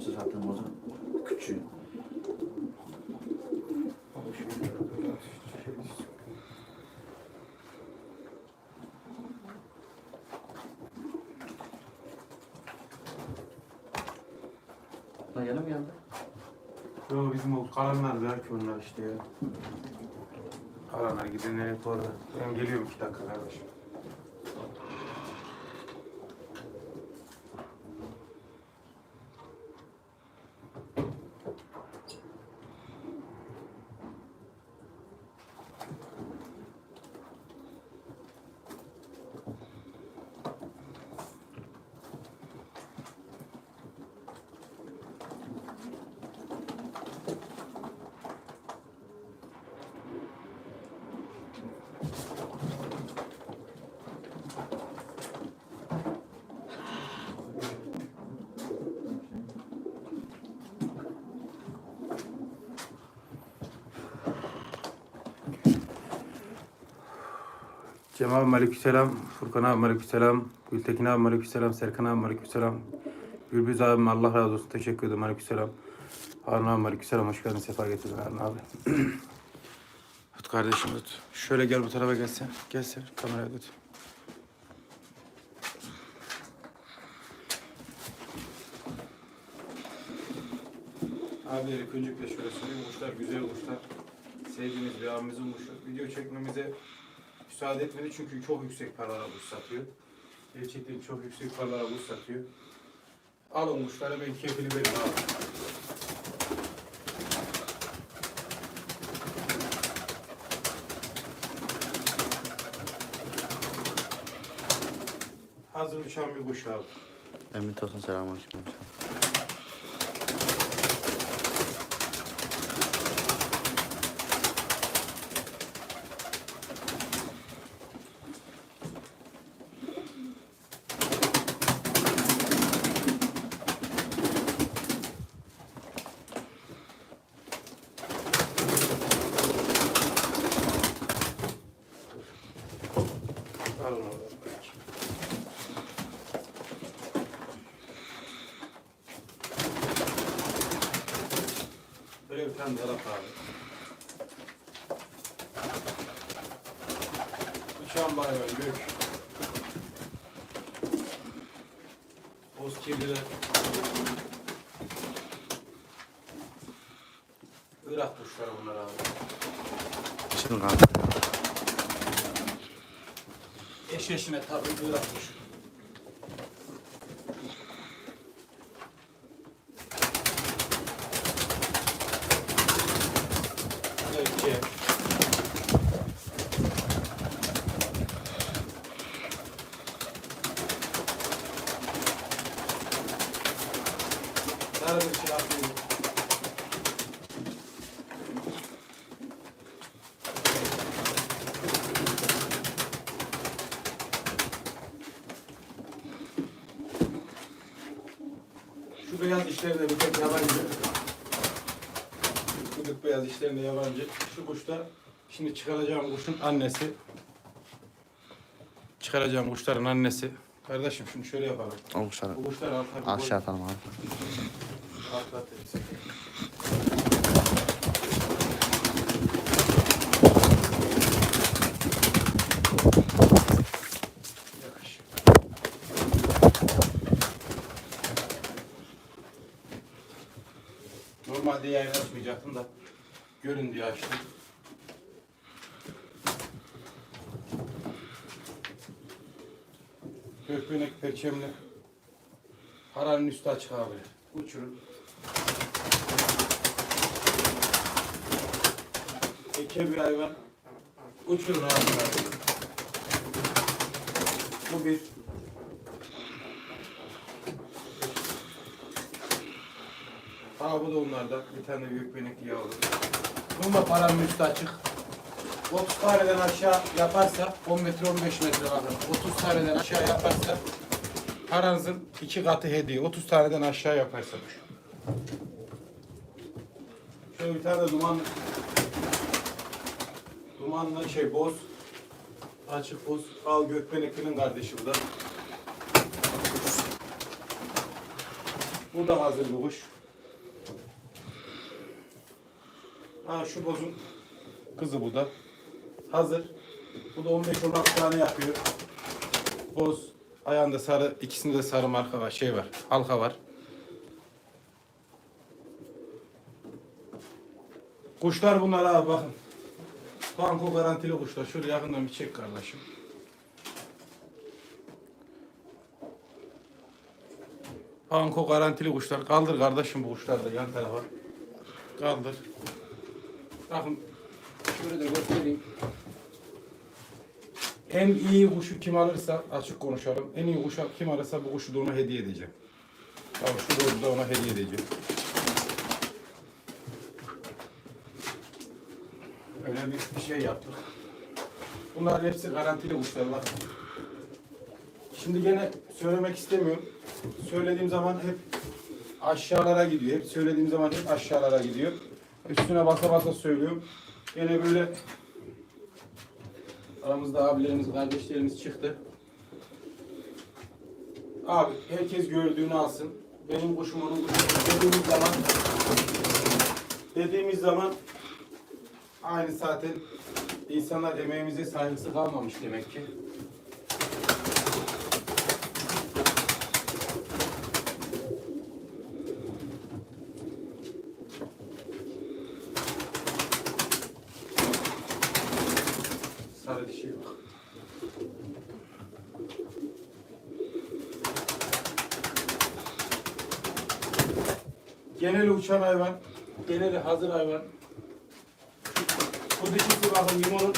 zaten o zaman. Küçüğü. Yeni mi geldi? Yo bizim o kalanlar da ki onlar işte ya. Kalanlar gidenler hep orada. Ben geliyorum iki dakika kardeşim. Cemal abi aleykümselam, Furkan abi aleykümselam, Gültekin abi aleykümselam, Serkan abi aleykümselam, Gürbüz abim Allah razı olsun teşekkür ederim aleykümselam. Harun abi aleykümselam hoş geldin sefa getirdin Harun abi. tut kardeşim tut. Şöyle gel bu tarafa gelsen. Gelsen kameraya tut. Abileri öncelikle şöyle söyleyeyim. Kuşlar güzel kuşlar. Sevdiğimiz bir abimizin kuşu. Video çekmemize müsaade etmedi çünkü çok yüksek paralara kuş satıyor. Gerçekten çok yüksek paralara kuş satıyor. Alın kuşları ben kefili veririm abi. Hazır uçan bir kuş abi. Emin Tosun selamünaleyküm. Alın oradan belki. Böyle bir tane dolap abi. Uçan bayrağı gök. Boz kirliler. Irak kuşları bunlar abi. Kanka. Eş eşine tabii Irak kuşu. Gökçe. Sarı bir şey atıyor. Şu beyaz işlerinde bir tek yabancı. Kuduk beyaz işlerinde yabancı. Şu kuş da şimdi çıkaracağım kuşun annesi. Çıkaracağım kuşların annesi. Kardeşim şunu şöyle yapalım. O kuşları Bu kuşlar alta bir aşağı atalım abi. alta atırız. Yavaş. Normalde yayın açmayacaktım da görün diye açtım. Gökbenek perçemli. Paranın üstü açık abi. Uçurun. Eke bir hayvan. Uçurun abi. Bu bir. Aa bu da onlardan. Bir tane büyük benekli yavru. Bunun da paranın üstü açık. 30 taneden aşağı yaparsa 10 metre 15 metre bakın. 30 taneden aşağı yaparsa paranızın iki katı hediye. 30 taneden aşağı yaparsa. Şöyle bir tane de duman dumanlı şey boz açık boz al gökbenekli'nin kardeşi bu da. Bu da hazır bir kuş. Ha şu bozun kızı bu da. Hazır. Bu da 15-16 tane yapıyor. Boz. Ayağında sarı, ikisinde de sarı marka var, şey var, halka var. Kuşlar bunlar abi bakın. Banko garantili kuşlar. Şöyle yakından bir çek kardeşim. Banko garantili kuşlar. Kaldır kardeşim bu kuşlar da yan tarafa. Kaldır. Bakın şöyle de göstereyim. En iyi kuşu kim alırsa açık konuşalım. En iyi kuşu kim alırsa bu kuşu da ona hediye edeceğim. Tamam şu da ona hediye edeceğim. Öyle bir, şey yaptık. Bunların hepsi garantili kuşlar bak. Şimdi gene söylemek istemiyorum. Söylediğim zaman hep aşağılara gidiyor. Hep söylediğim zaman hep aşağılara gidiyor. Üstüne basa basa söylüyorum. Gene böyle aramızda abilerimiz, kardeşlerimiz çıktı. Abi herkes gördüğünü alsın. Benim kuşum onun kuşum dediğimiz zaman dediğimiz zaman aynı zaten insanlar emeğimize saygısı kalmamış demek ki. Sarı dişi bak. Geneli uçan hayvan, geneli hazır hayvan. Bu dişisi bakın limonun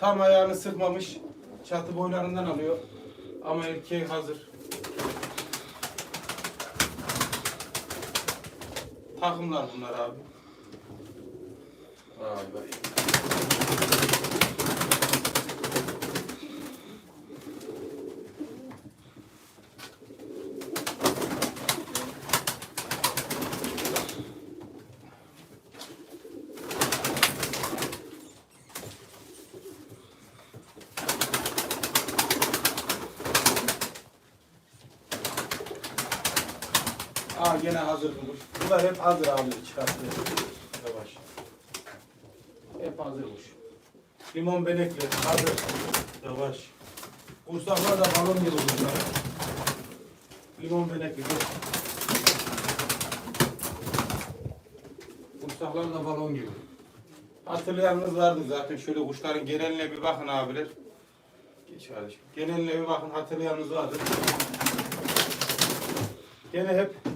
tam ayağını sıkmamış. Çatı boylarından alıyor. Ama erkeği hazır. Takımlar bunlar abi. Vay vay. Aa gene hazır bu kuş. Bunlar hep hazır abi çıkartıyor. Yavaş. Hep hazır kuş. Limon benekli hazır. Yavaş. Kursaklar da balon gibi bunlar. Limon benekli. Kursaklar da balon gibi. Hatırlayanınız vardı zaten. Şöyle kuşların geneline bir bakın abiler. Geç kardeşim. Geneline bir bakın hatırlayanınız vardı. Gene hep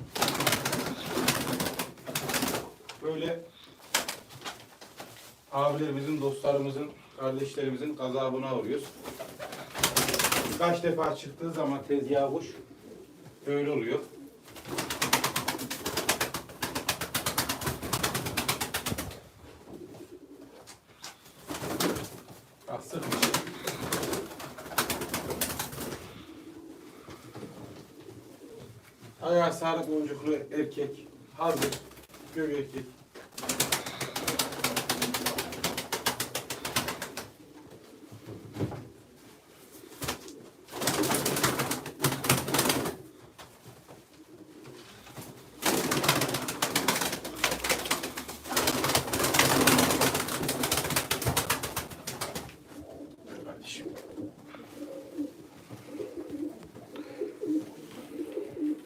böyle abilerimizin, dostlarımızın, kardeşlerimizin gazabına uğruyoruz. Kaç defa çıktığı zaman tezgah kuş böyle oluyor. Bak sıkmış. Ayağı sarı boncuklu erkek. Hazır. Kardeşim.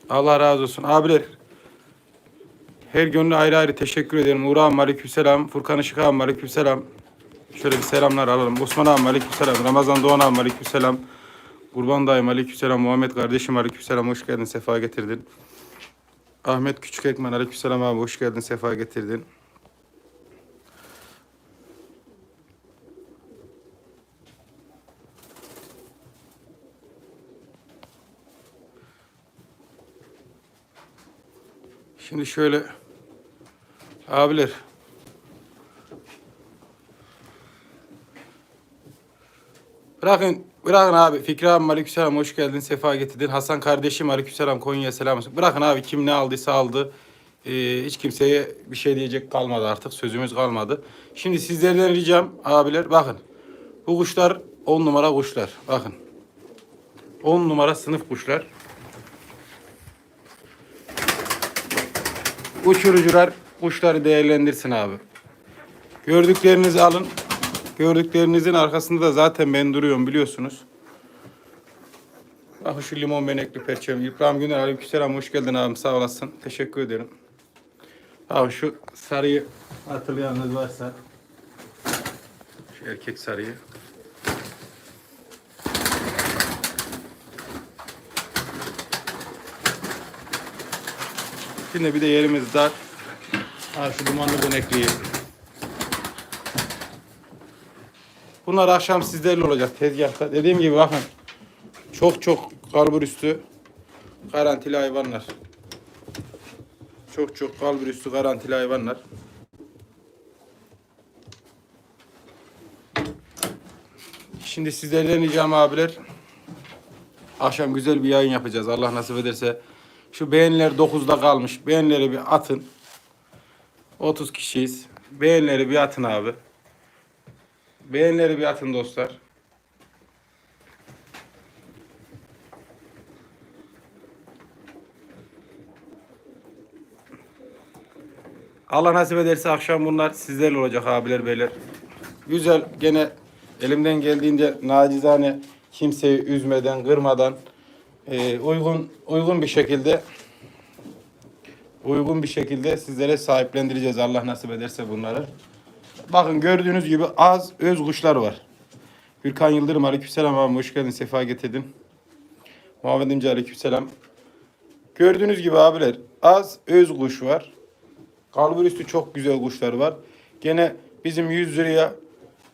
Allah razı olsun. Abiler her gönlü ayrı ayrı teşekkür ederim. Uğur ağam aleykümselam. Furkan Işık ağam aleykümselam. Şöyle bir selamlar alalım. Osman ağam aleykümselam. Ramazan Doğan ağam aleykümselam. Kurban dayım aleykümselam. Muhammed kardeşim aleykümselam. Hoş geldin. Sefa getirdin. Ahmet Küçük Ekmen aleykümselam abi. Hoş geldin. Sefa getirdin. Şimdi şöyle abiler Bırakın bırakın abi Fikri abim aleykümselam hoş geldin sefa getirdin. Hasan kardeşim aleykümselam Konya'ya selam olsun. Bırakın abi kim ne aldıysa aldı. Ee, hiç kimseye bir şey diyecek kalmadı artık sözümüz kalmadı. Şimdi sizlerden ricam abiler bakın. Bu kuşlar 10 numara kuşlar. Bakın. 10 numara sınıf kuşlar. Uçurucular kuşları değerlendirsin abi. Gördüklerinizi alın. Gördüklerinizin arkasında da zaten ben duruyorum biliyorsunuz. Bak şu limon benekli perçem. İbrahim Güner aleykümselam hoş geldin abim sağ olasın. Teşekkür ederim. Abi şu sarıyı hatırlayanınız varsa şu erkek sarıyı. Şimdi bir de yerimiz dar. Ha şu dumanlı benekliyi. Bunlar akşam sizlerle olacak tezgahta. Dediğim gibi bakın. Çok çok kalbur üstü garantili hayvanlar. Çok çok kalbur üstü garantili hayvanlar. Şimdi sizlerden ricam abiler. Akşam güzel bir yayın yapacağız. Allah nasip ederse. Şu beğeniler 9'da kalmış. Beğenileri bir atın. 30 kişiyiz. Beğenileri bir atın abi. Beğenileri bir atın dostlar. Allah nasip ederse akşam bunlar sizlerle olacak abiler beyler. Güzel gene elimden geldiğince nacizane kimseyi üzmeden, kırmadan e, uygun uygun bir şekilde uygun bir şekilde sizlere sahiplendireceğiz Allah nasip ederse bunları. Bakın gördüğünüz gibi az öz kuşlar var. Gürkan Yıldırım aleykümselam abi hoş geldin sefa getirdin. Muhammed İmci aleykümselam. Gördüğünüz gibi abiler az öz kuş var. Kalbur üstü çok güzel kuşlar var. Gene bizim 100 liraya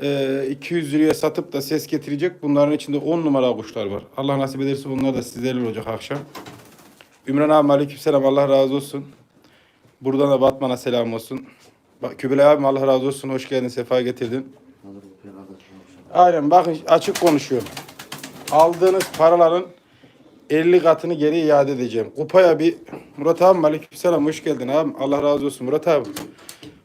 e, 200 liraya satıp da ses getirecek bunların içinde 10 numara kuşlar var. Allah nasip ederse bunlar da sizlerle olacak akşam. Ümran abi aleykümselam Allah razı olsun. Buradan da Batman'a selam olsun. Bak Kübülay abim Allah razı olsun. Hoş geldin. Sefa getirdin. Aynen bakın açık konuşuyorum. Aldığınız paraların 50 katını geri iade edeceğim. Kupaya bir Murat abi aleykümselam hoş geldin abi. Allah razı olsun Murat abi.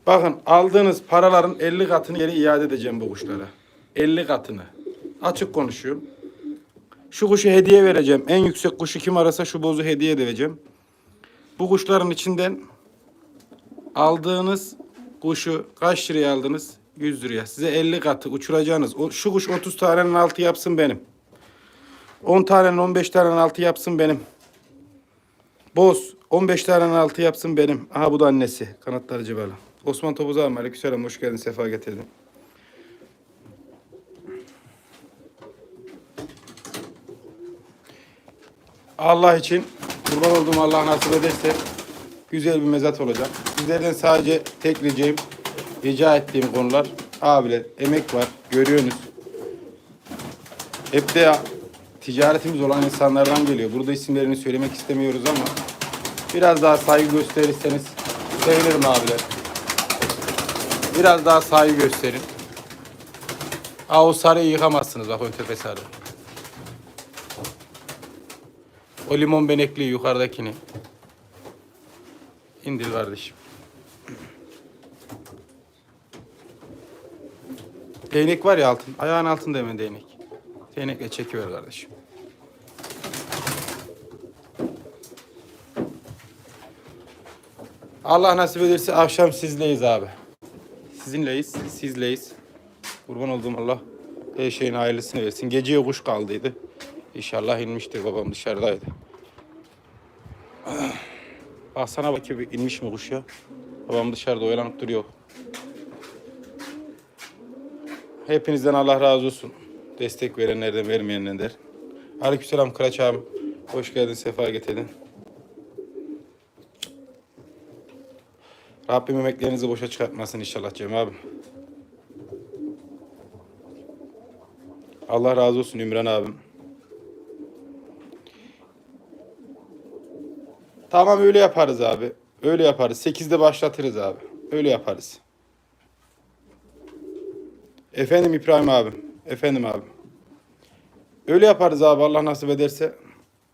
Bakın aldığınız paraların 50 katını geri iade edeceğim bu kuşlara. 50 katını. Açık konuşuyorum. Şu kuşu hediye vereceğim. En yüksek kuşu kim arasa şu bozu hediye edeceğim. Bu kuşların içinden aldığınız kuşu kaç liraya aldınız? 100 liraya. Size 50 katı uçuracağınız. O, şu kuş 30 tanenin altı yapsın benim. 10 tanenin 15 tanenin altı yapsın benim. Boz 15 tanenin altı yapsın benim. Aha bu da annesi. Kanatları cıvalı. Osman Topuz abi aleykümselam hoş geldin sefa getirdin. Allah için kurban olduğum Allah nasip ederse güzel bir mezat olacak. Sizlerden sadece tek ricam, rica ettiğim konular abiler emek var görüyorsunuz. Hep de ticaretimiz olan insanlardan geliyor. Burada isimlerini söylemek istemiyoruz ama biraz daha saygı gösterirseniz sevinirim abiler. Biraz daha saygı gösterin. Aa, o sarıyı yıkamazsınız bak o tepe sarı. O limon benekli yukarıdakini. İndir kardeşim. Değnek var ya altın. Ayağın altında hemen değnek. Değnekle çekiver kardeşim. Allah nasip ederse akşam sizleyiz abi. Sizinleyiz, sizleyiz. Kurban olduğum Allah her şeyin hayırlısını versin. Geceye kuş kaldıydı. İnşallah inmiştir babam dışarıdaydı. Baksana bakayım bir inmiş mi kuş ya? Babam dışarıda oyalanıp duruyor. Hepinizden Allah razı olsun. Destek verenlerden vermeyenlerden. Aleykümselam Kıraç abim. Hoş geldin, sefa getirdin. Rabbim emeklerinizi boşa çıkartmasın inşallah Cem abim. Allah razı olsun Ümran abim. Tamam öyle yaparız abi. Öyle yaparız. 8'de başlatırız abi. Öyle yaparız. Efendim İbrahim abim. Efendim abim. Öyle yaparız abi Allah nasip ederse.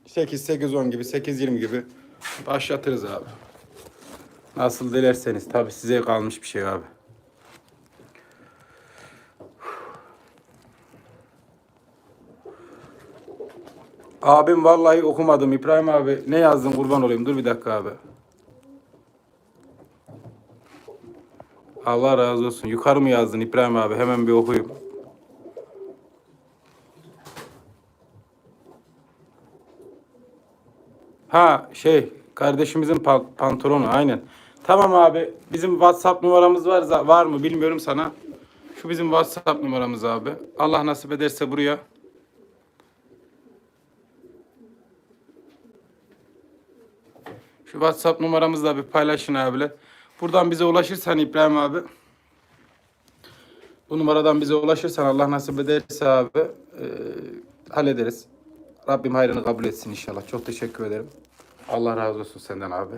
8 8 10 gibi 8 20 gibi başlatırız abi. Nasıl dilerseniz tabi size kalmış bir şey abi. Abim vallahi okumadım. İbrahim abi ne yazdın kurban olayım. Dur bir dakika abi. Allah razı olsun. Yukarı mı yazdın İbrahim abi? Hemen bir okuyayım. Ha şey kardeşimizin pa- pantolonu aynen. Tamam abi bizim WhatsApp numaramız var var mı bilmiyorum sana. Şu bizim WhatsApp numaramız abi. Allah nasip ederse buraya. Şu WhatsApp numaramızı da bir paylaşın abiler. Buradan bize ulaşırsan İbrahim abi. Bu numaradan bize ulaşırsan Allah nasip ederse abi e, hallederiz. Rabbim hayrını kabul etsin inşallah. Çok teşekkür ederim. Allah razı olsun senden abi.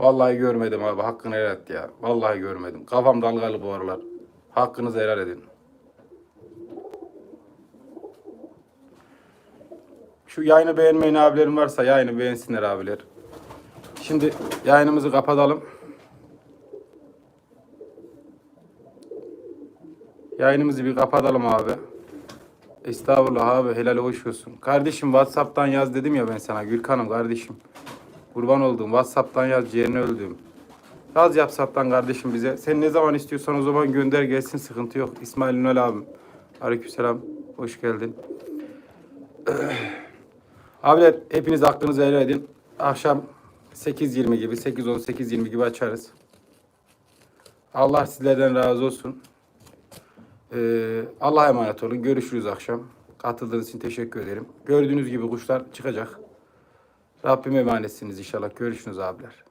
Vallahi görmedim abi. Hakkını helal et ya. Vallahi görmedim. Kafam dalgalı bu aralar. Hakkınızı helal edin. Şu yayını beğenmeyen abilerim varsa yayını beğensinler abiler. Şimdi yayınımızı kapatalım. Yayınımızı bir kapatalım abi. Estağfurullah abi helal hoş olsun. Kardeşim Whatsapp'tan yaz dedim ya ben sana Gülkan'ım kardeşim. Kurban oldum. Whatsapp'tan yaz ciğerini öldüm. Yaz WhatsApp'tan kardeşim bize. Sen ne zaman istiyorsan o zaman gönder gelsin sıkıntı yok. İsmail Ünal abim. Aleykümselam. Hoş geldin. Abiler hepiniz hakkınızı helal edin. Akşam 8.20 gibi 8.10 8.20 gibi açarız. Allah sizlerden razı olsun. Ee, Allah'a emanet olun. Görüşürüz akşam. Katıldığınız için teşekkür ederim. Gördüğünüz gibi kuşlar çıkacak. Rabbime emanetsiniz inşallah. Görüşürüz abiler.